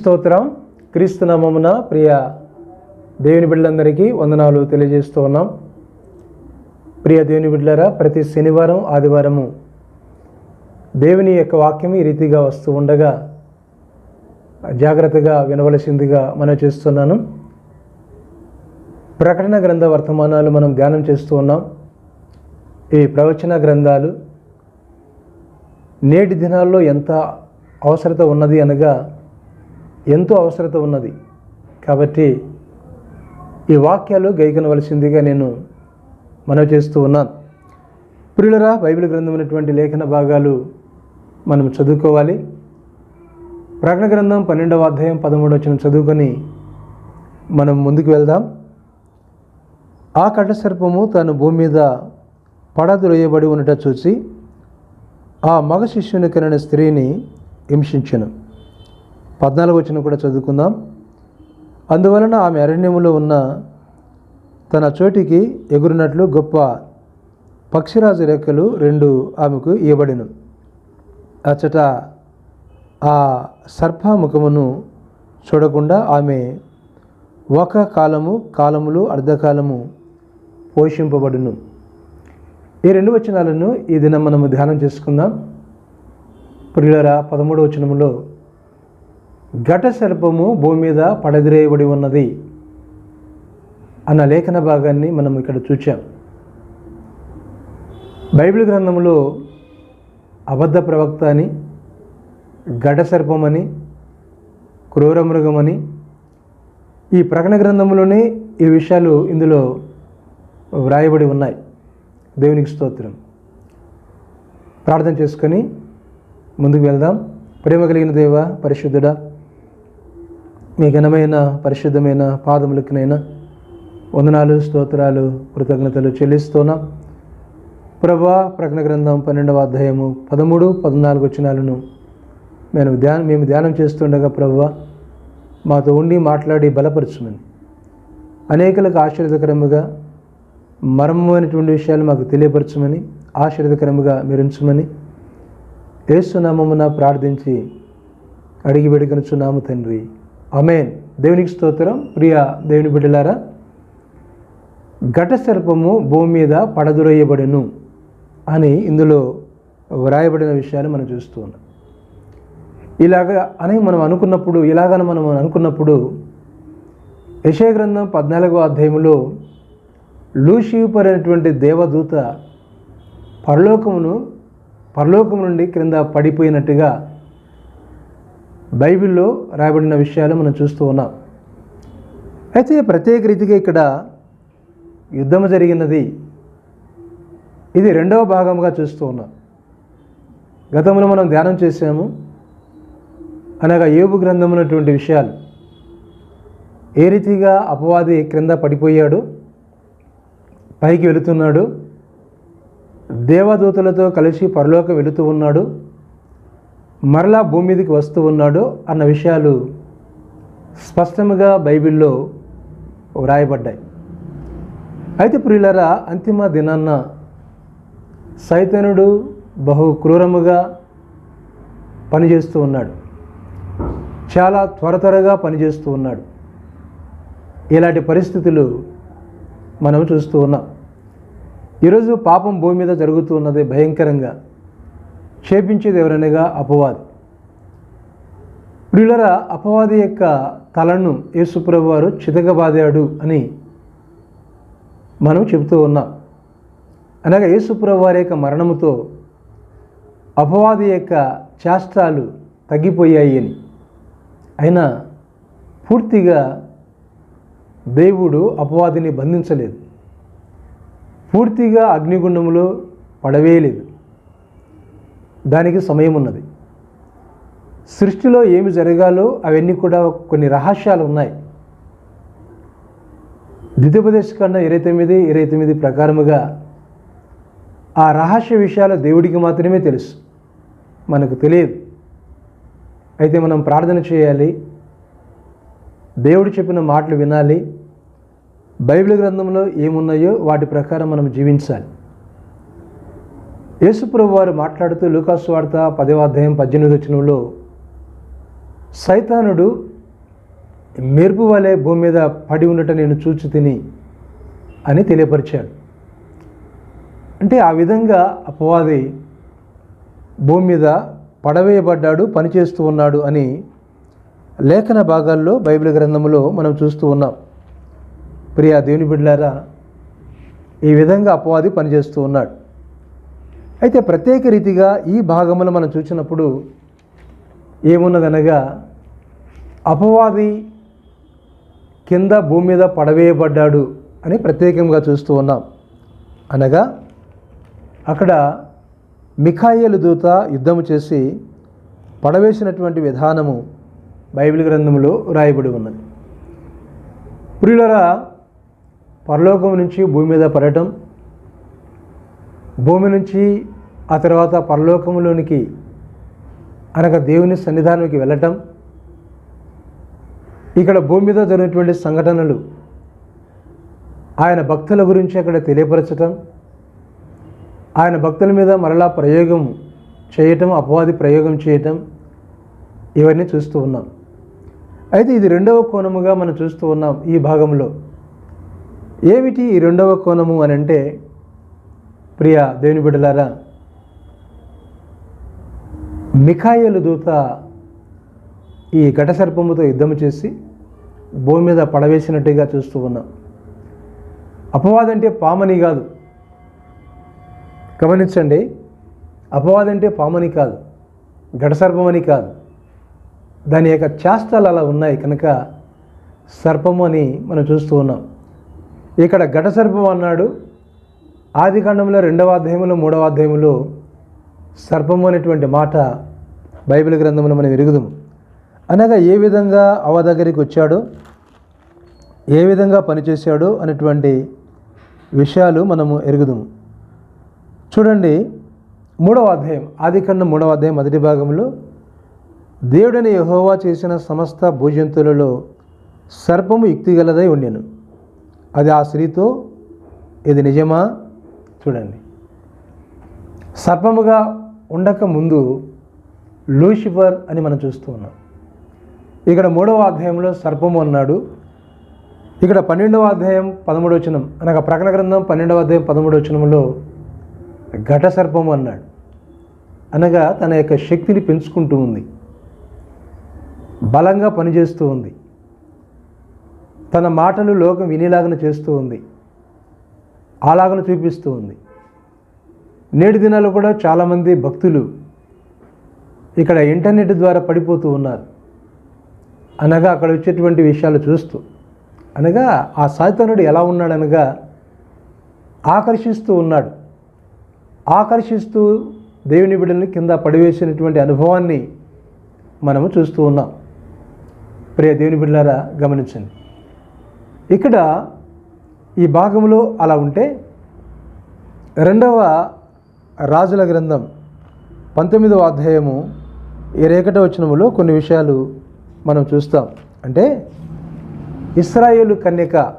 స్తోత్రం. క్రీస్తునామమున ప్రియ దేవుని బిడ్డలందరికీ వందనాలు తెలియజేస్తూ ఉన్నాం. ప్రియ దేవుని బిడ్డలారా ప్రతి శనివారం ఆదివారము దేవుని యొక్క వాక్యం ఈ రీతిగా వస్తూ ఉండగా జాగ్రత్తగా వినవలసిందిగా మనం చేస్తున్నాను. ప్రకటన గ్రంథ వర్తమానాలు మనం ధ్యానం చేస్తూ ఉన్నాం. ఈ ప్రవచన గ్రంథాలు నేటి దినాల్లో ఎంత అవసరత ఉన్నది అనగా ఎంతో అవసరత ఉన్నది. కాబట్టి ఈ వాక్యాలు గైకొనవలసిందిగా నేను మనవి చేస్తూ ఉన్నాను. ప్రియులరా బైబిల్ గ్రంథమైనటువంటి లేఖన భాగాలు మనం చదువుకోవాలి. ప్రకటన గ్రంథం పన్నెండవ అధ్యాయం పదమూడు వచ్చిన చదువుకొని మనం ముందుకు వెళ్దాం. ఆ కటసర్పము తను భూమి మీద పడద్రోయబడి ఉండట చూసి ఆ మగ శిష్యుని కనిన స్త్రీని హింసించను. పద్నాలుగు వచ్చిన కూడా చదువుకుందాం. అందువలన ఆమె అరణ్యములో ఉన్న తన చోటికి ఎగురినట్లు గొప్ప పక్షిరాజు రెక్కలు రెండు ఆమెకు ఇవ్వబడిను అచ్చట ఆ సర్పముఖమును చూడకుండా ఆమె ఒక కాలము కాలములు అర్ధకాలము పోషింపబడును. ఈ రెండు వచనాలను ఈ దినం మనము ధ్యానం చేసుకుందాం. ప్రియులరా పదమూడు వచనములో ఘట సర్పము భూమి మీద పడదిరేయబడి ఉన్నది అన్న లేఖన భాగాన్ని మనం ఇక్కడ చూచాం. బైబిల్ గ్రంథంలో అబద్ధ ప్రవక్త అని ఘట సర్పమని క్రూరమృగమని ఈ ప్రకటన గ్రంథంలోనే ఈ విషయాలు ఇందులో వ్రాయబడి ఉన్నాయి. దేవునికి స్తోత్రం. ప్రార్థన చేసుకొని ముందుకు వెళ్దాం. ప్రేమ కలిగిన దేవ పరిశుద్ధుడా మీ ఘనమైన పరిశుద్ధమైన పాదములకునైనా వందనాలు స్తోత్రాలు కృతజ్ఞతలు చెల్లిస్తున్నా. ప్రభా ప్రకటన గ్రంథం పన్నెండవ అధ్యాయము పదమూడు పద్నాలుగు వచ్చినాలను మేము ధ్యానం మేము ధ్యానం చేస్తుండగా ప్రభా మాతో ఉండి మాట్లాడి బలపరచుమని. అనేకులకు ఆశ్చర్యకరముగా మర్మమైనటువంటి విషయాలు మాకు తెలియపరచమని ఆశ్చర్యకరముగా మీరు ఉంచమని ఏసునామమున ప్రార్థించి అడిగి వేడుకొనుచున్నాము తండ్రి. అమేన్ దేవునికి స్తోత్రం. ప్రియ దేవుని బిడ్డలారా ఘట సర్పము భూమి మీద పడదురయ్యబడును అని ఇందులో వ్రాయబడిన విషయాన్ని మనం చూస్తూ ఉన్నాం. ఇలాగ అని మనం అనుకున్నప్పుడు ఇలాగని మనం అనుకున్నప్పుడు యశయ గ్రంథం పద్నాలుగో అధ్యాయంలో లూషిఫర్ అనేటువంటి దేవదూత పరలోకమును పరలోకము నుండి క్రింద పడిపోయినట్టుగా బైబిల్లో రాయబడిన విషయాలు మనం చూస్తూ ఉన్నాం. అయితే ప్రత్యేక రీతిగా ఇక్కడ యుద్ధం జరిగినది. ఇది రెండవ భాగంగా చూస్తూ ఉన్నాం. గతంలో మనం ధ్యానం చేసాము అనగా ఏబు గ్రంథమైనటువంటి ఉన్నటువంటి విషయాలు. ఏ రీతిగా అపవాది క్రింద పడిపోయాడు. పైకి వెళుతున్నాడు. దేవదూతలతో కలిసి పరలోక వెళుతూ ఉన్నాడు. మరలా భూమి మీదకి వస్తూ ఉన్నాడు అన్న విషయాలు స్పష్టంగా బైబిల్లో వ్రాయబడ్డాయి. అయితే ప్రియులరా అంతిమ దినాన్న సైతనుడు బహు క్రూరముగా పనిచేస్తూ ఉన్నాడు. చాలా త్వర త్వరగా పనిచేస్తూ ఉన్నాడు. ఇలాంటి పరిస్థితులు మనం చూస్తూ ఉన్నాం. ఈరోజు పాపం భూమి మీద జరుగుతూ ఉన్నది భయంకరంగా. క్షేపించేది ఎవరనగా అపవాది. ప్రియులరా అపవాది యొక్క తలను యేసుప్రభు వారు చితకబాదాడు అని మనం చెబుతూ ఉన్నాం. అనగా యేసుప్రభు వారి యొక్క మరణముతో అపవాది యొక్క చేష్టాలు తగ్గిపోయాయి అని. అయినా పూర్తిగా దేవుడు అపవాదిని బంధించలేదు. పూర్తిగా అగ్నిగుండంలో పడవేయలేదు. దానికి సమయం ఉన్నది. సృష్టిలో ఏమి జరగాలో అవన్నీ కూడా కొన్ని రహస్యాలు ఉన్నాయి. ద్వితీయోపదేశ కన్నా ఇరవై తొమ్మిది ఇరవై తొమ్మిది ప్రకారముగా ఆ రహస్య విషయాలు దేవుడికి మాత్రమే తెలుసు. మనకు తెలియదు. అయితే మనం ప్రార్థన చేయాలి. దేవుడు చెప్పిన మాటలు వినాలి. బైబిల్ గ్రంథంలో ఏమున్నాయో వాటి ప్రకారం మనం జీవించాలి. యేసుప్రభు వారు మాట్లాడుతూ లూకాసు వార్త పదవ అధ్యాయం పద్దెనిమిది వచనంలో సైతానుడు మెరుపు వలె భూమి మీద పడి ఉండటం నేను చూచి తిని అని తెలియపరిచాడు. అంటే ఆ విధంగా అపవాది భూమి మీద పడవేయబడ్డాడు పనిచేస్తూ ఉన్నాడు అని లేఖన భాగాల్లో బైబిల్ గ్రంథంలో మనం చూస్తూ ఉన్నాం. ప్రియా దేవుని బిడ్డలారా ఈ విధంగా అపవాది పనిచేస్తూ ఉన్నాడు. అయితే ప్రత్యేక రీతిగా ఈ భాగంలో మనం చూసినప్పుడు ఏమున్నదనగా అపవాది కింద భూమి మీద పడవేయబడ్డాడు అని ప్రత్యేకంగా చూస్తూ ఉన్నాం. అనగా అక్కడ మిఖాయేలు దూత యుద్ధము చేసి పడవేసినటువంటి విధానము బైబిల్ గ్రంథంలో రాయబడి ఉన్నది. ప్రియులరా పరలోకం నుంచి భూమి మీద పడటం భూమి నుంచి ఆ తర్వాత పరలోకంలోనికి అనగా దేవుని సన్నిధానానికి వెళ్ళటం ఇక్కడ భూమి మీద జరిగినటువంటి సంఘటనలు ఆయన భక్తుల గురించి అక్కడ తెలియపరచటం ఆయన భక్తుల మీద మరలా ప్రయోగం చేయటం అపవాది ప్రయోగం చేయటం ఇవన్నీ చూస్తూ ఉన్నాం. అయితే ఇది రెండవ కోణముగా మనం చూస్తూ ఉన్నాం ఈ భాగంలో. ఏమిటి ఈ రెండవ కోణము అని అంటే ప్రియ దేవుని బిడ్డలారా మిఖాయలు దూత ఈ ఘట సర్పముతో యుద్ధం చేసి భూమి మీద పడవేసినట్టుగా చూస్తూ ఉన్నాం. అపవాదంటే పామని కాదు. గమనించండి అపవాదంటే పామని కాదు ఘటసర్పమని కాదు. దాని యొక్క చేష్టలు అలా ఉన్నాయి కనుక సర్పము అని మనం చూస్తూ ఉన్నాం. ఇక్కడ ఘటసర్పం అన్నాడు ఆది కాండంలో రెండవ అధ్యాయంలో మూడవ అధ్యాయంలో సర్పము అనేటువంటి మాట బైబిల్ గ్రంథంలో మనం ఎరుగుదాం అనగా ఏ విధంగా అవ దగ్గరికి వచ్చాడో ఏ విధంగా పనిచేశాడో అనేటువంటి విషయాలు మనము ఎరుగుదాము. చూడండి మూడవ అధ్యాయం ఆది కన్నా మూడవ అధ్యాయం మొదటి భాగంలో దేవుడని యహోవా చేసిన సమస్త భూజంతువులలో సర్పము యుక్తిగలదై ఉండెను అది ఆ స్త్రీతో ఇది నిజమా? చూడండి. సర్పముగా ఉండక ముందు లూసిఫర్ అని మనం చూస్తూ ఉన్నాం. ఇక్కడ మూడవ అధ్యాయంలో సర్పము అన్నాడు. ఇక్కడ పన్నెండవ అధ్యాయం పదమూడు వచనం అనగా ప్రకటన గ్రంథం పన్నెండవ అధ్యాయం పదమూడు వచనంలో ఘట సర్పము అన్నాడు. అనగా తన యొక్క శక్తిని పెంచుకుంటూ ఉంది. బలంగా పనిచేస్తూ ఉంది. తన మాటలు లోకం వినేలాగన చేస్తూ ఉంది. అలాగను చూపిస్తూ ఉంది. నేటి దినాల్లో కూడా చాలామంది భక్తులు ఇక్కడ ఇంటర్నెట్ ద్వారా పడిపోతూ ఉన్నారు. అనగా అక్కడ వచ్చేటువంటి విషయాలు చూస్తూ అనగా ఆ సాయితనుడు ఎలా ఉన్నాడనగా ఆకర్షిస్తూ ఉన్నాడు. ఆకర్షిస్తూ దేవుని బిడ్డల్ని కింద పడివేసినటువంటి అనుభవాన్ని మనము చూస్తూ ఉన్నాం. ప్రియ దేవుని బిడ్డలారా గమనించండి. ఇక్కడ ఈ భాగంలో అలా ఉంటే రెండవ రాజుల గ్రంథం పంతొమ్మిదవ అధ్యాయము ఈ రేకట వచనములో కొన్ని విషయాలు మనం చూస్తాం. అంటే ఇస్రాయేలు కన్యక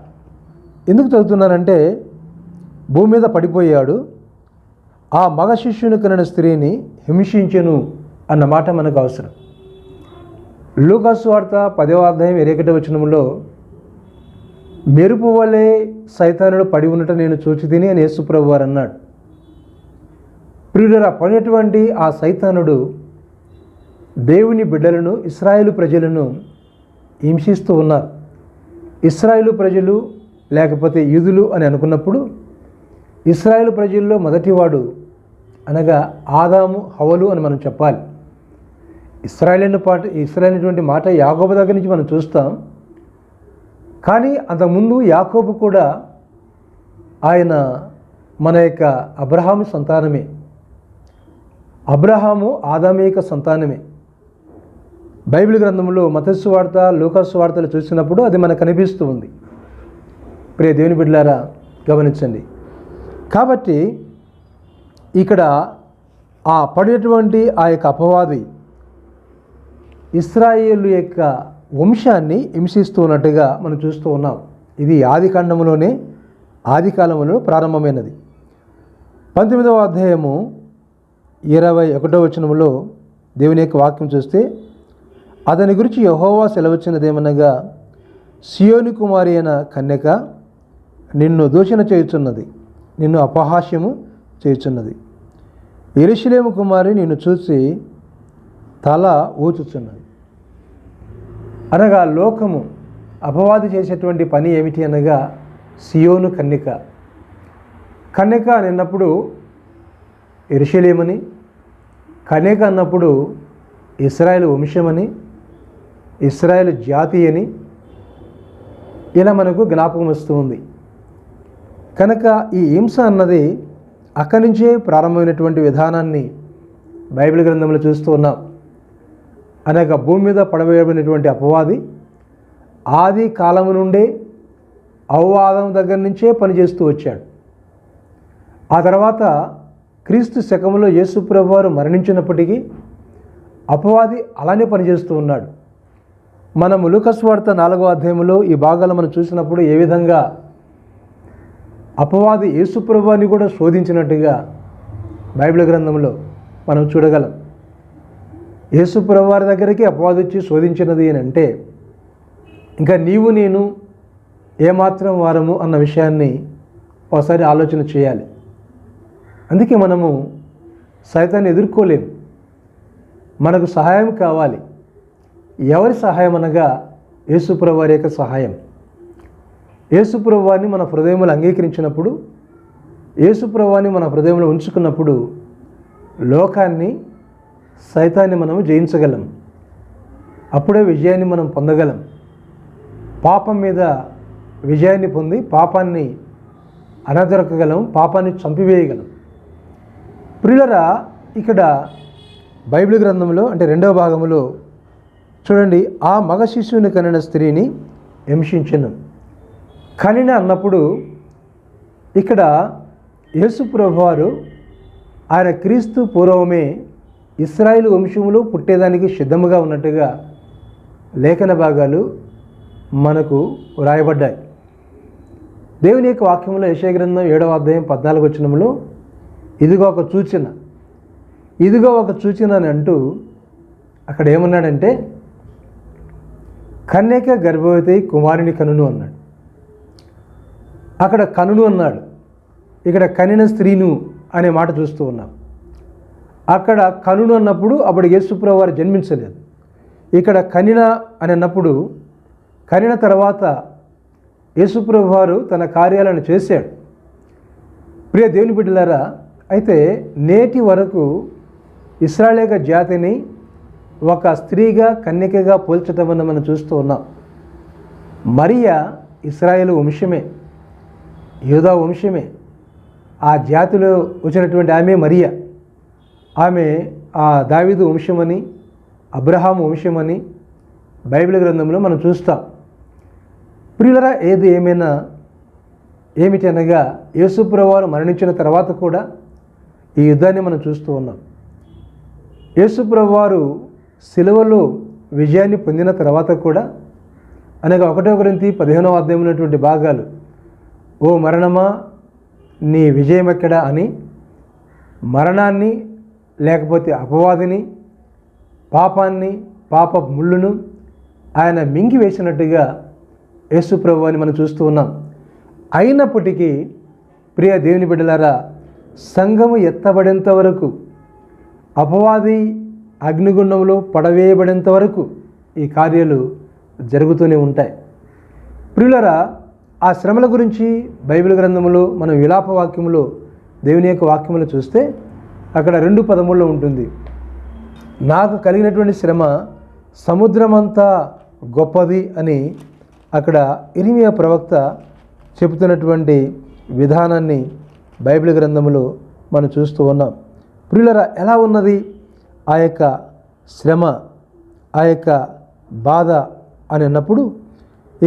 ఎందుకు చదువుతున్నానంటే భూమి మీద పడిపోయాడు ఆ మగ శిష్యుని కనిన స్త్రీని హింసించెను అన్న మాట మనకు అవసరం. లూకాసు వార్త పదవ అధ్యాయం ఎరేకట వచనంలో మెరుపు వలె సైతానుడు పడి ఉండటం నేను చూచి తిని అని యేసుప్రభు వారు అన్నాడు. ప్రియుడరా పడినటువంటి ఆ సైతానుడు దేవుని బిడ్డలను ఇస్రాయేలు ప్రజలను హింసిస్తూ ఉన్నారు. ఇస్రాయేలు ప్రజలు లేకపోతే యూదులు అని అనుకున్నప్పుడు ఇస్రాయేల్ ప్రజల్లో మొదటివాడు అనగా ఆదాము హవలు అని మనం చెప్పాలి. ఇస్రాయల్ అనే పాట ఇస్రాయల్ అనేటువంటి మాట యాగోబ దగ్గర నుంచి మనం చూస్తాం. కానీ అంతకుముందు యాకోబు కూడా ఆయన మన యొక్క అబ్రహాము సంతానమే. అబ్రహాము ఆదామేక సంతానమే. బైబిల్ గ్రంథంలో మతస్సు వార్త లోకస్సు వార్తలు చూసినప్పుడు అది మనకు కనిపిస్తూ ఉంది. ప్రియ దేవుని బిడ్డలారా గమనించండి. కాబట్టి ఇక్కడ ఆ పడినటువంటి ఆ యొక్క అపవాది ఇస్రాయేల్ యొక్క వంశాన్ని హింసిస్తున్నట్టుగా మనం చూస్తూ ఉన్నాం. ఇది ఆది ఖండంలోనే ఆది కాలంలో ప్రారంభమైనది. పంతొమ్మిదవ అధ్యాయము ఇరవై ఒకటో వచనములో దేవుని యొక్క వాక్యం చూస్తే అతని గురించి యహోవా సెలవచ్చినదేమనగా సియోని కుమారి అయిన కన్యక నిన్ను దూషణ చేయుచున్నది నిన్ను అపహాస్యము చేయుచున్నది. ఎరుషులేము కుమారి నిన్ను చూసి తల ఊచుచున్నది. అనగా లోకము అపవాది చేసేటువంటి పని ఏమిటి అనగా సియోను కన్యక. కన్యక అన్నప్పుడు ఎరుషలేమని కన్యక అన్నప్పుడు ఇస్రాయేల్ వంశమని ఇస్రాయేల్ జాతి అని ఇలా మనకు జ్ఞాపకం వస్తుంది కనుక ఈ హింస అన్నది అక్కడి నుంచే ప్రారంభమైనటువంటి విధానాన్ని బైబిల్ గ్రంథంలో చూస్తూ ఉన్నాం. అనేక భూమి మీద పడవేయబడినటువంటి అపవాది ఆది కాలము నుండే అవవాదం దగ్గర నుంచే పనిచేస్తూ వచ్చాడు. ఆ తర్వాత క్రీస్తు శకములో యేసుప్రభు వారు మరణించినప్పటికీ అపవాది అలానే పనిచేస్తూ ఉన్నాడు. మనము లూకస్వార్త నాలుగో అధ్యాయంలో ఈ భాగాలు మనం చూసినప్పుడు ఏ విధంగా అపవాది యేసుప్రభుని కూడా శోధించినట్టుగా బైబిల్ గ్రంథంలో మనం చూడగలం. యేసుప్రభు వారి దగ్గరికి అపవాదొచ్చి శోధించినది అని అంటే ఇంకా నీవు నేను ఏమాత్రం వారము అన్న విషయాన్ని ఒకసారి ఆలోచన చేయాలి. అందుకే మనము సైతాన్ని ఎదుర్కోలేము. మనకు సహాయం కావాలి. ఎవరి సహాయం అనగా యేసుప్రభు వారి యొక్క సహాయం. యేసుప్రభు వారిని మన హృదయంలో అంగీకరించినప్పుడు యేసుప్రభువాన్ని మన హృదయంలో ఉంచుకున్నప్పుడు లోకాన్ని సైతాన్ని మనం జయించగలం. అప్పుడే విజయాన్ని మనం పొందగలం. పాపం మీద విజయాన్ని పొంది పాపాన్ని అనదొరకగలం పాపాన్ని చంపివేయగలం. ప్రియులరా ఇక్కడ బైబిల్ గ్రంథంలో అంటే రెండవ భాగంలో చూడండి ఆ మగ శిశువుని కనిన స్త్రీని హింసించను. కనిన అన్నప్పుడు ఇక్కడ యేసు ప్రభువారు ఆయన క్రీస్తు పూర్వమే ఇస్రాయిల్ వంశములు పుట్టేదానికి సిద్ధముగా ఉన్నట్టుగా లేఖన భాగాలు మనకు వ్రాయబడ్డాయి. దేవుని యొక్క వాక్యంలో యశగ్రంథం ఏడవ అధ్యాయం పద్నాలుగు వచ్చినంలో ఇదిగో ఒక సూచన. ఇదిగో ఒక సూచన అని అంటూ అక్కడ ఏమన్నాడంటే కన్యక గర్భవతి కుమారుని కనును అన్నాడు. అక్కడ కనును అన్నాడు. ఇక్కడ కనిన స్త్రీను అనే మాట చూస్తూ ఉన్నాం. అక్కడ కనును అన్నప్పుడు అప్పుడు యేసుప్రభు వారు జన్మించలేదు. ఇక్కడ కనిన అని అన్నప్పుడు కనిన తర్వాత యేసుప్రభు వారు తన కార్యాలను చేశాడు. ప్రియ దేవుని బిడ్డలారా అయితే నేటి వరకు ఇస్రాయేల్ జాతిని ఒక స్త్రీగా కన్యకగా పోల్చటం అని మనం చూస్తూ ఉన్నాం. మరియా ఇస్రాయేల్ వంశమే యూదా వంశమే ఆ జాతిలో వచ్చినటువంటి ఆమె మరియా. ఆమె ఆ దావీదు వంశమని అబ్రహాం వంశమని బైబిల్ గ్రంథంలో మనం చూస్తాం. ప్రియులరా ఏది ఏమైనా ఏమిటి అనగా యేసుప్రవారు మరణించిన తర్వాత కూడా ఈ యుద్ధాన్ని మనం చూస్తూ ఉన్నాం. యేసుప్రవారు సిలువలో విజయాన్ని పొందిన తర్వాత కూడా అనగా ఒకటో గురించి పదిహేనవ అధ్యాయం ఉన్నటువంటి భాగాలు ఓ మరణమా నీ విజయం ఎక్కడా అని మరణాన్ని లేకపోతే అపవాదిని పాపాన్ని పాప ముళ్ళును ఆయన మింగి వేసినట్టుగా యేసుప్రభు అని మనం చూస్తూ ఉన్నాం. అయినప్పటికీ ప్రియ దేవుని బిడ్డలారా సంఘము ఎత్తబడేంత వరకు అపవాది అగ్నిగుండంలో పడవేయబడేంత వరకు ఈ కార్యాలు జరుగుతూనే ఉంటాయి. ప్రియులరా ఆ శ్రమల గురించి బైబిల్ గ్రంథంలో మనం విలాప వాక్యములో దేవుని యొక్క వాక్యములు చూస్తే అక్కడ రెండు పదముల్లో ఉంటుంది. నాకు కలిగినటువంటి శ్రమ సముద్రమంతా గొప్పది అని అక్కడ ఇరిమియ ప్రవక్త చెబుతున్నటువంటి విధానాన్ని బైబిల్ గ్రంథంలో మనం చూస్తూ ఉన్నాం. ప్రియులరా ఎలా ఉన్నది? ఆ యొక్క శ్రమ ఆ యొక్క బాధ అని అన్నప్పుడు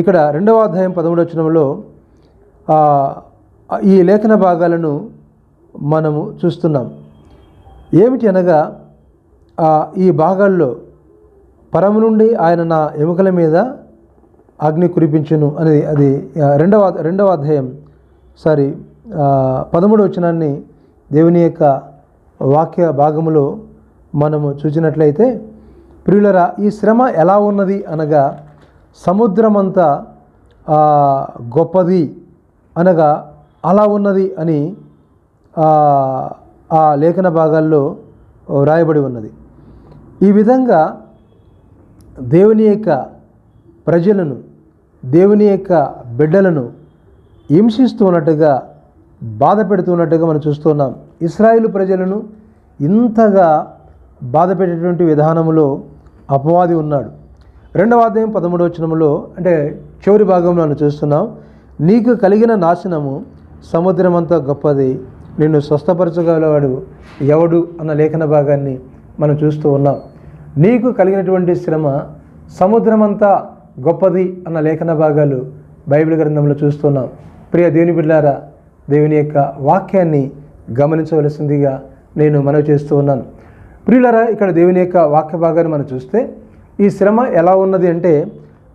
ఇక్కడ రెండవ అధ్యాయం పదమూడు వచనంలో ఈ లేఖన భాగాలను మనము చూస్తున్నాం. ఏమిటి అనగా ఈ భాగాల్లో పరము నుండి ఆయన నా ఎముకల మీద అగ్ని కురిపించును అనేది అది రెండవ రెండవ అధ్యాయం. సారీ పదమూడు వచనాన్ని దేవుని యొక్క వాక్య భాగములో మనము చూసినట్లయితే ప్రియులరా ఈ శ్రమ ఎలా ఉన్నది అనగా సముద్రమంతా గొప్పది అనగా అలా ఉన్నది అని ఆ, లేఖన భాగాల్లో వ్రాయబడి ఉన్నది. ఈ విధంగా దేవుని యొక్క ప్రజలను దేవుని యొక్క బిడ్డలను హింసిస్తున్నట్టుగా బాధ పెడుతున్నట్టుగా మనం చూస్తున్నాం ఇస్రాయిల్ ప్రజలను ఇంతగా బాధ పెట్టేటువంటి విధానంలో అపవాది ఉన్నాడు. రెండవ అధ్యాయం పదమూడవ వచనంలో అంటే చివరి భాగంలో మనం చూస్తున్నాం నీకు కలిగిన నాశనము సముద్రమంతా గొప్పది. నిన్ను స్వస్థపరచగలవాడు ఎవడు అన్న లేఖన భాగాన్ని మనం చూస్తూ ఉన్నాం. నీకు కలిగినటువంటి శ్రమ సముద్రమంతా గొప్పది అన్న లేఖన భాగాలు బైబిల్ గ్రంథంలో చూస్తున్నాం. ప్రియ దేవుని బిడ్డారా దేవుని యొక్క వాక్యాన్ని గమనించవలసిందిగా నేను మనవి చేస్తూ ఉన్నాను. ప్రియులరా ఇక్కడ దేవుని యొక్క వాక్య భాగాన్ని మనం చూస్తే ఈ శ్రమ ఎలా ఉన్నది అంటే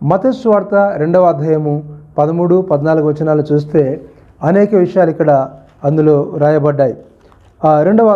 మతస్వార్త రెండవ అధ్యాయము పదమూడు పద్నాలుగు వచనాలు చూస్తే అనేక విషయాలు ఇక్కడ అందులో రాయబడ్డాయి. ఆ రెండవ